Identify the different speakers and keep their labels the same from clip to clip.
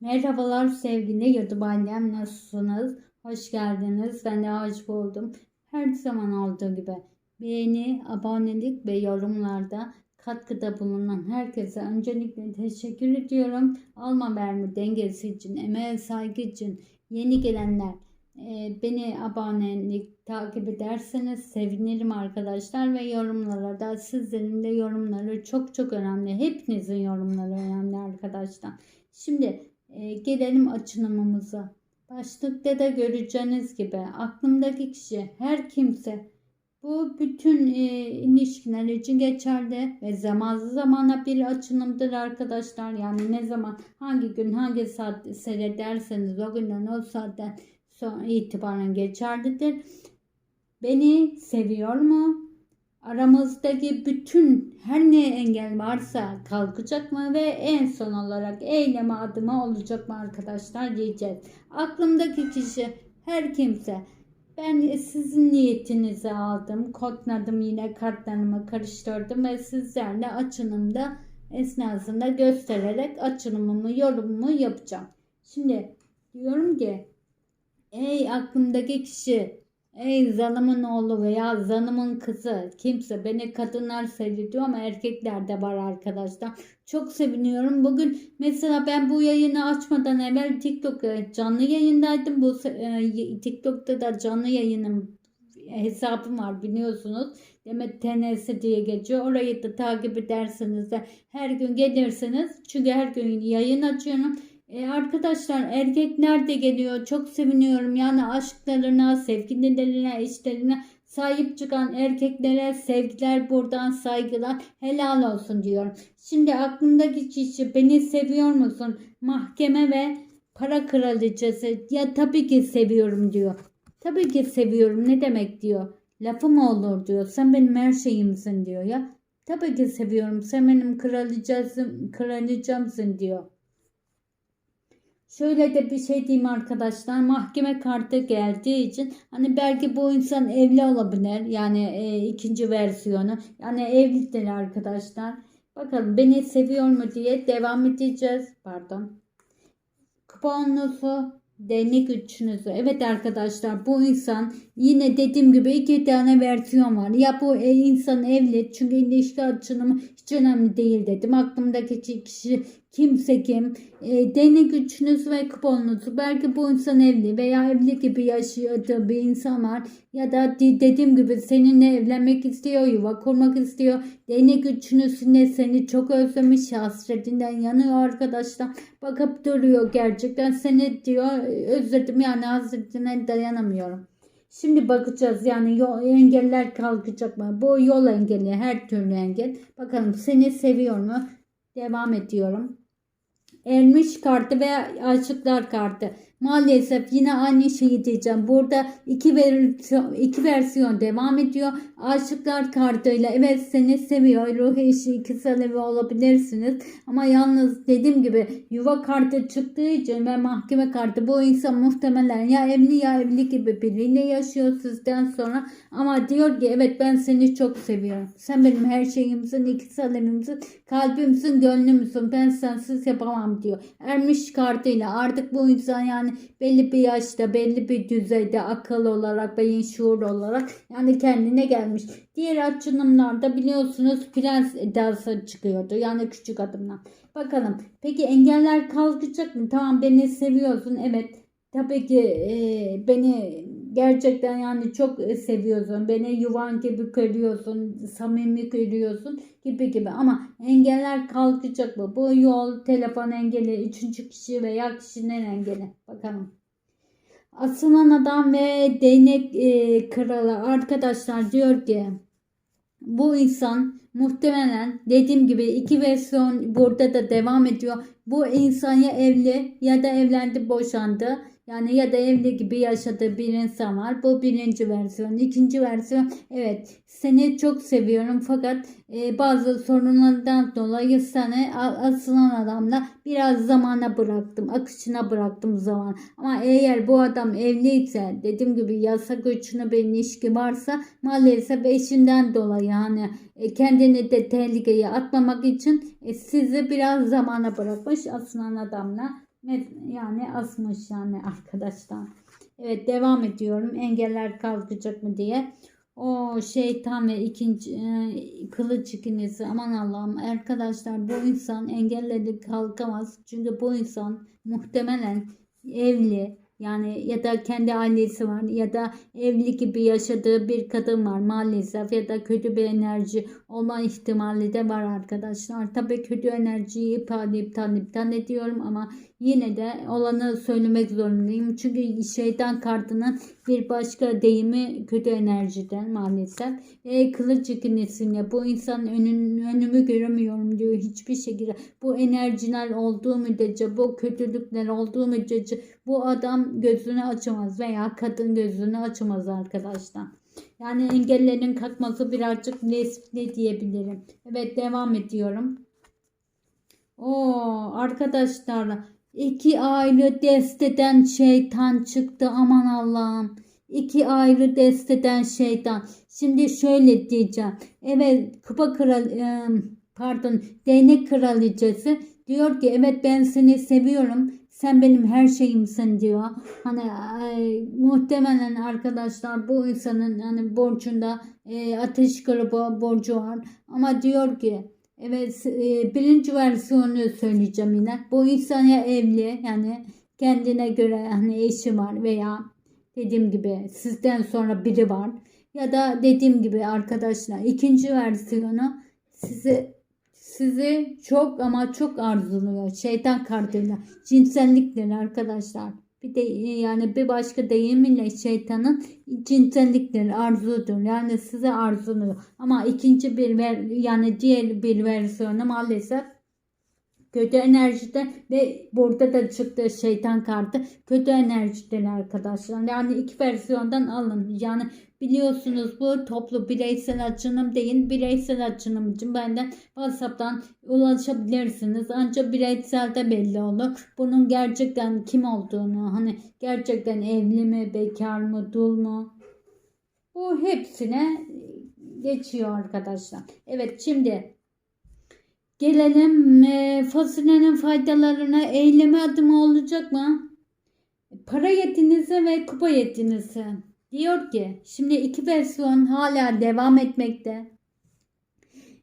Speaker 1: Merhabalar sevgili YouTube annem nasılsınız? Hoş geldiniz. Ben de hoş buldum. Her zaman olduğu gibi beğeni, abonelik ve yorumlarda katkıda bulunan herkese öncelikle teşekkür ediyorum. Alma verme dengesi için, emeğe saygı için yeni gelenler e, beni abonelik takip ederseniz sevinirim arkadaşlar ve yorumlara da sizlerin de yorumları çok çok önemli. Hepinizin yorumları önemli arkadaşlar. Şimdi e, gelelim açılımımıza. Başlıkta da göreceğiniz gibi aklımdaki kişi her kimse bu bütün e, ilişkiler için geçerli ve zaman zamana bir açılımdır arkadaşlar. Yani ne zaman hangi gün hangi saat seyrederseniz o günden o saatten sonra itibaren geçerlidir. Beni seviyor mu? Aramızdaki bütün her ne engel varsa kalkacak mı ve en son olarak eyleme adımı olacak mı arkadaşlar diyeceğiz. Aklımdaki kişi her kimse ben sizin niyetinizi aldım, kodladım yine kartlarımı karıştırdım ve sizlerle açılımda esnasında göstererek açılımımı, yorumumu yapacağım. Şimdi diyorum ki ey aklımdaki kişi Ey zanımın oğlu veya zanımın kızı kimse beni kadınlar seviyor ama erkekler de var arkadaşlar. Çok seviniyorum. Bugün mesela ben bu yayını açmadan evvel TikTok'ta canlı yayındaydım. Bu e, TikTok'ta da canlı yayınım hesabım var biliyorsunuz. Demet TNS diye geçiyor. Orayı da takip ederseniz de her gün gelirsiniz. Çünkü her gün yayın açıyorum. E arkadaşlar erkekler de geliyor. Çok seviniyorum. Yani aşklarına, sevgililerine, eşlerine sahip çıkan erkeklere sevgiler buradan saygılar helal olsun diyorum. Şimdi aklımdaki kişi beni seviyor musun? Mahkeme ve para kraliçesi ya tabii ki seviyorum diyor. Tabii ki seviyorum ne demek diyor. Lafı mı olur diyor. Sen benim her şeyimsin diyor ya. Tabii ki seviyorum. Sen benim kraliçemsin, kraliçemsin diyor. Şöyle de bir şey diyeyim arkadaşlar. Mahkeme kartı geldiği için hani belki bu insan evli olabilir. Yani e, ikinci versiyonu. Yani evlidir arkadaşlar. Bakalım beni seviyor mu diye devam edeceğiz. Pardon. Kuponlusu Denek üçünüzü. Evet arkadaşlar bu insan yine dediğim gibi iki tane versiyon var. Ya bu e, insan evli çünkü ilişki açılımı hiç önemli değil dedim. Aklımdaki kişi kimse kim. E, denek üçünüz ve kuponunuzu. Belki bu insan evli veya evli gibi yaşadığı bir insan var. Ya da dediğim gibi seninle evlenmek istiyor, yuva kurmak istiyor. Denek üçünüzünde seni çok özlemiş, hasretinden yanıyor arkadaşlar. Bakıp duruyor gerçekten seni diyor özledim yani hasretine dayanamıyorum. Şimdi bakacağız yani yol, engeller kalkacak mı? Bu yol engeli her türlü engel. Bakalım seni seviyor mu? Devam ediyorum. Ermiş kartı ve aşıklar kartı. Maalesef yine aynı şeyi diyeceğim. Burada iki, versiyon, iki versiyon devam ediyor. Aşıklar kartıyla evet seni seviyor. Ruh eşi ikisi alevi olabilirsiniz. Ama yalnız dediğim gibi yuva kartı çıktığı için ve mahkeme kartı bu insan muhtemelen ya evli ya evli gibi biriyle yaşıyor sizden sonra. Ama diyor ki evet ben seni çok seviyorum. Sen benim her şeyimsin, ikisi alevimsin, kalbimsin, gönlümsün. Ben sensiz yapamam diyor. Ermiş kartıyla artık bu insan yani belli bir yaşta, belli bir düzeyde akıl olarak, beyin şuur olarak yani kendine gelmiş. Diğer açılımlarda biliyorsunuz prens edası çıkıyordu. Yani küçük adımlar. Bakalım. Peki engeller kalkacak mı? Tamam beni seviyorsun. Evet. Tabii ki e, beni gerçekten yani çok seviyorsun. Beni yuvan gibi görüyorsun. Samimi görüyorsun gibi gibi. Ama engeller kalkacak mı? Bu yol, telefon engeli, üçüncü kişi veya kişinin engeli. Bakalım. Asılan adam ve değnek e, kralı arkadaşlar diyor ki bu insan muhtemelen dediğim gibi iki versiyon burada da devam ediyor. Bu insan ya evli ya da evlendi boşandı. Yani ya da evli gibi yaşadığı bir insan var. Bu birinci versiyon. İkinci versiyon evet seni çok seviyorum fakat e, bazı sorunlardan dolayı seni asılan adamla biraz zamana bıraktım. Akışına bıraktım zaman. Ama eğer bu adam evliyse dediğim gibi yasak göçünü bir ilişki varsa maalesef eşinden dolayı hani e, kendini de tehlikeye atmamak için e, sizi biraz zamana bırakmış asılan adamla Yani asmış yani arkadaşlar. Evet devam ediyorum. Engeller kalkacak mı diye. O şeytan ve ikinci e, kılıç ikincisi aman Allah'ım arkadaşlar bu insan engelleri kalkamaz. Çünkü bu insan muhtemelen evli yani ya da kendi ailesi var ya da evli gibi yaşadığı bir kadın var maalesef ya da kötü bir enerji olma ihtimali de var arkadaşlar. Tabii kötü enerjiyi iptal iptal iptal ediyorum ama yine de olanı söylemek zorundayım. Çünkü şeytan kartının bir başka deyimi kötü enerjiden maalesef. E, kılıç ikincisiyle bu insan önün, önümü göremiyorum diyor hiçbir şekilde. Bu enerjiler olduğu müddetçe bu kötülükler olduğu müddetçe bu adam gözünü açamaz veya kadın gözünü açamaz arkadaşlar. Yani engellerin kalkması birazcık riskli diyebilirim. Evet devam ediyorum. Oo arkadaşlar iki ayrı desteden şeytan çıktı aman Allah'ım. İki ayrı desteden şeytan. Şimdi şöyle diyeceğim. Evet kupa kral e, pardon değnek kraliçesi diyor ki evet ben seni seviyorum. Sen benim her şeyimsin diyor. Hani e, muhtemelen arkadaşlar bu insanın hani borcunda e, ateş grubu borcu var. Ama diyor ki evet e, birinci versiyonu söyleyeceğim yine. Bu insan evli yani kendine göre hani eşi var veya dediğim gibi sizden sonra biri var. Ya da dediğim gibi arkadaşlar ikinci versiyonu sizi sizi çok ama çok arzuluyor. Şeytan kartıyla. Cinsellikleri arkadaşlar. Bir de yani bir başka deyimiyle şeytanın cinsellikleri arzudur. Yani size arzuluyor. Ama ikinci bir ver, yani diğer bir versiyonu maalesef kötü enerjide ve burada da çıktı şeytan kartı kötü enerjiden arkadaşlar. Yani iki versiyondan alın. Yani biliyorsunuz bu toplu bireysel açılım değil. Bireysel açılım için benden WhatsApp'tan ulaşabilirsiniz. Ancak bireyselde belli olur. Bunun gerçekten kim olduğunu hani gerçekten evli mi, bekar mı, dul mu? Bu hepsine geçiyor arkadaşlar. Evet şimdi Gelelim e, fasulyenin faydalarına eyleme adımı olacak mı? Para yetinize ve kupa yetinize. Diyor ki şimdi iki versiyon hala devam etmekte.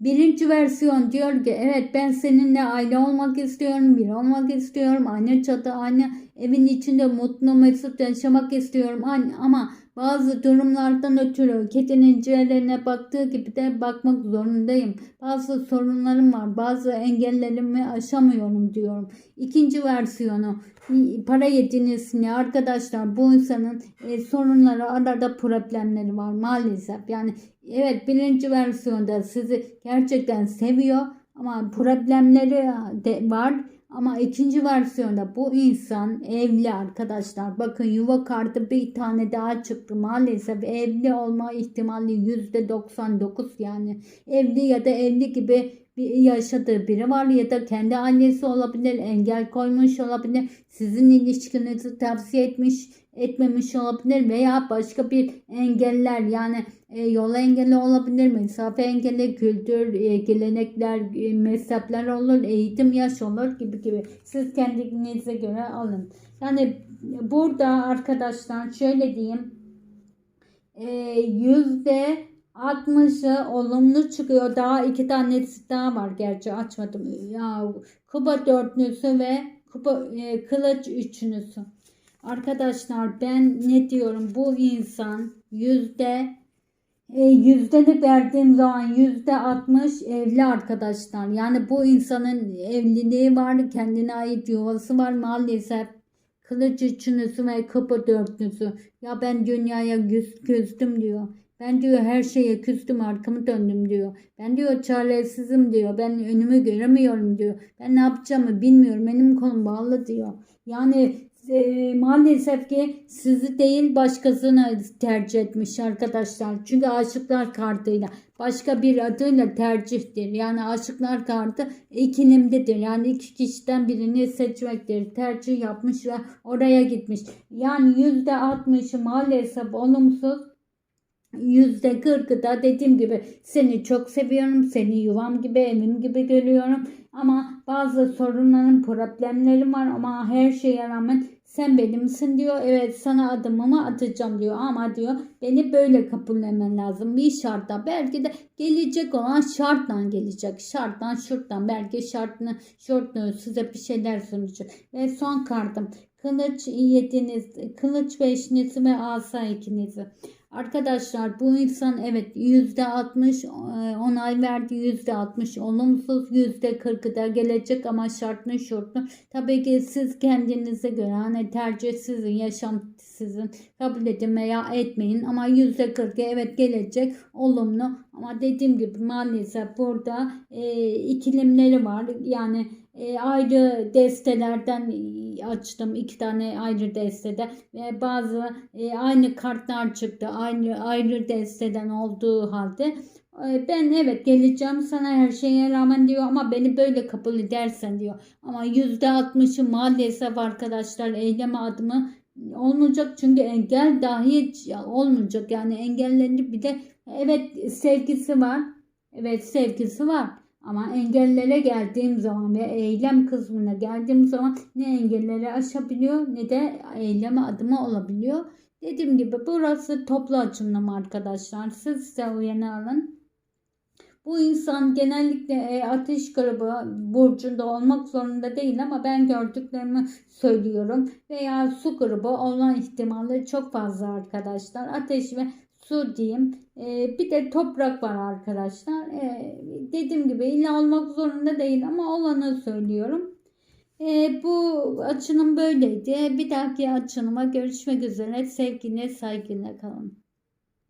Speaker 1: Birinci versiyon diyor ki evet ben seninle aile olmak istiyorum, bir olmak istiyorum, aynı çatı, aynı evin içinde mutlu mesut yaşamak istiyorum ama bazı durumlardan ötürü kedinin ciğerlerine baktığı gibi de bakmak zorundayım. Bazı sorunlarım var, bazı engellerimi aşamıyorum diyorum. İkinci versiyonu para yediniz ne arkadaşlar bu insanın e, sorunları arada problemleri var maalesef. Yani evet birinci versiyonda sizi gerçekten seviyor ama problemleri de var. Ama ikinci versiyonda bu insan evli arkadaşlar. Bakın yuva kartı bir tane daha çıktı. Maalesef evli olma ihtimali %99 yani. Evli ya da evli gibi yaşadığı biri var ya da kendi annesi olabilir, engel koymuş olabilir, sizin ilişkinizi tavsiye etmiş, etmemiş olabilir veya başka bir engeller yani e, yol engeli olabilir, mesafe engeli, kültür, e, gelenekler, e, mezhepler olur, eğitim yaş olur gibi gibi. Siz kendinize göre alın. Yani burada arkadaşlar şöyle diyeyim e, yüzde 60'ı olumlu çıkıyor. Daha iki tanesi daha var gerçi açmadım. Ya kupa dörtlüsü ve kupa e, kılıç üçlüsü. Arkadaşlar ben ne diyorum bu insan yüzde e, yüzdelik verdiğim zaman yüzde 60 evli arkadaşlar. Yani bu insanın evliliği var, kendine ait yuvası var maalesef. Kılıç üçlüsü ve kapı dörtlüsü. Ya ben dünyaya küs, küstüm diyor. Ben diyor her şeye küstüm arkamı döndüm diyor. Ben diyor çaresizim diyor. Ben önümü göremiyorum diyor. Ben ne yapacağımı bilmiyorum. Benim kolum bağlı diyor. Yani e, maalesef ki sizi değil başkasını tercih etmiş arkadaşlar. Çünkü aşıklar kartıyla başka bir adıyla tercihtir. Yani aşıklar kartı ikinimdedir. Yani iki kişiden birini seçmektir. Tercih yapmış ve oraya gitmiş. Yani yüzde altmışı maalesef olumsuz Yüzde kırkı da dediğim gibi seni çok seviyorum. Seni yuvam gibi evim gibi görüyorum. Ama bazı sorunlarım problemlerim var ama her şeye rağmen sen benimsin diyor. Evet sana adımımı atacağım diyor ama diyor beni böyle kabullenmen lazım. Bir şartla belki de gelecek olan şartla gelecek. Şarttan şurttan belki şartını şortunu size bir şeyler sunacak. Ve son kartım kılıç yediniz, kılıç beşinizi ve asa ikinizi. Arkadaşlar bu insan evet %60 e, onay verdi %60 olumsuz %40'ı da gelecek ama şartlı şurtlu. Tabii ki siz kendinize göre hani tercih sizin yaşam sizin kabul edin veya etmeyin. Ama %40'ı evet gelecek olumlu. Ama dediğim gibi maalesef burada e, ikilimleri var. Yani e, ayrı destelerden açtım. İki tane ayrı destede ve bazı e, aynı kartlar çıktı. Aynı ayrı desteden olduğu halde. E, ben evet geleceğim sana her şeye rağmen diyor ama beni böyle kabul edersen diyor. Ama yüzde altmışı maalesef arkadaşlar eyleme adımı olmayacak çünkü engel dahi olmayacak yani engellenip bir de evet sevgisi var evet sevgisi var ama engellere geldiğim zaman ve eylem kısmına geldiğim zaman ne engelleri aşabiliyor ne de eyleme adımı olabiliyor. Dediğim gibi burası toplu açımlama arkadaşlar. Siz size uyanı alın. Bu insan genellikle e, ateş grubu burcunda olmak zorunda değil ama ben gördüklerimi söylüyorum. Veya su grubu olma ihtimali çok fazla arkadaşlar. Ateş ve su diyeyim. Ee, bir de toprak var arkadaşlar. Ee, dediğim gibi illa olmak zorunda değil ama olanı söylüyorum. Ee, bu açınım böyleydi. Bir dahaki açınıma görüşmek üzere. Sevgiyle saygıyla kalın.